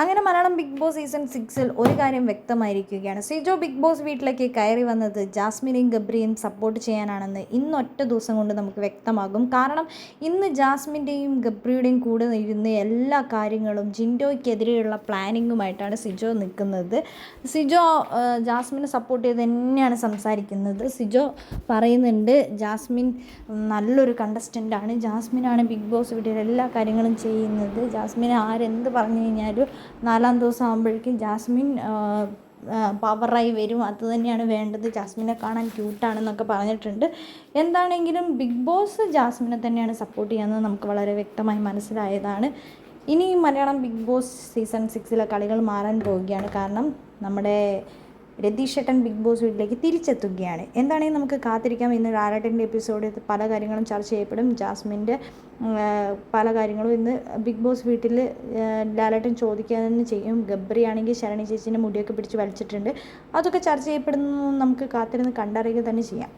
അങ്ങനെ Malayalam Big Boss season സിക്സിൽ ഒരു കാര്യം വ്യക്തമായിരിക്കുകയാണ്. സിജോ ബിഗ് ബോസ് വീട്ടിലേക്ക് കയറി വന്നത് ജാസ്മിനെയും ഗബ്രിയും സപ്പോർട്ട് ചെയ്യാനാണെന്ന് ഇന്നൊറ്റ ദിവസം കൊണ്ട് നമുക്ക് വ്യക്തമാകും. കാരണം ഇന്ന് ജാസ്മിന്റെയും ഗബ്രിയുടെയും കൂടെ ഇരുന്ന് എല്ലാ കാര്യങ്ങളും ജിൻഡോയ്ക്കെതിരെയുള്ള പ്ലാനിങ്ങുമായിട്ടാണ് സിജോ നിൽക്കുന്നത്. സിജോ ജാസ്മിനെ സപ്പോർട്ട് ചെയ്ത് തന്നെയാണ് സംസാരിക്കുന്നത്. സിജോ പറയുന്നുണ്ട് ജാസ്മിൻ നല്ലൊരു കണ്ടസ്റ്റന്റാണ് ജാസ്മിനാണ് ബിഗ് ബോസ് വീട്ടിൽ എല്ലാ കാര്യങ്ങളും ചെയ്യുന്നത്. ജാസ്മിനെ ആരെന്ത് പറഞ്ഞു കഴിഞ്ഞാലും നാലാം ദിവസം ആകുമ്പോഴേക്കും ജാസ്മിൻ പവറായി വരും. അത് തന്നെയാണ് വേണ്ടത്. ജാസ്മിനെ കാണാൻ ക്യൂട്ടാണെന്നൊക്കെ പറഞ്ഞിട്ടുണ്ട്. എന്താണെങ്കിലും ബിഗ് ബോസ് ജാസ്മിനെ തന്നെയാണ് സപ്പോർട്ട് ചെയ്യുന്നത് നമുക്ക് വളരെ വ്യക്തമായി മനസ്സിലായതാണ്. ഇനി മലയാളം ബിഗ് ബോസ് സീസൺ സിക്സിലെ കളികൾ മാറാൻ പോവുകയാണ്. കാരണം നമ്മുടെ രതീഷ് ഏട്ടൻ ബിഗ് ബോസ് വീട്ടിലേക്ക് തിരിച്ചെത്തുകയാണ്. എന്താണെങ്കിൽ നമുക്ക് കാത്തിരിക്കാം. ഇന്ന് ലാലേട്ടന്റെ എപ്പിസോഡിൽ പല കാര്യങ്ങളും ചർച്ച ചെയ്യപ്പെടും. ജാസ്മിന്റെ പല കാര്യങ്ങളും ഇന്ന് ബിഗ് ബോസ് വീട്ടിൽ ലാലേട്ടൻ ചോദിക്കുക തന്നെ ചെയ്യും. ഗബ്രി ആണെങ്കിൽ ശരണി ചേച്ചീന്റെ മുടിയൊക്കെ പിടിച്ച് വലിച്ചിട്ടുണ്ട്. അതൊക്കെ ചർച്ച ചെയ്യപ്പെടുന്നു നമുക്ക് കാത്തിരുന്ന് കണ്ടറിയുക തന്നെ ചെയ്യാം.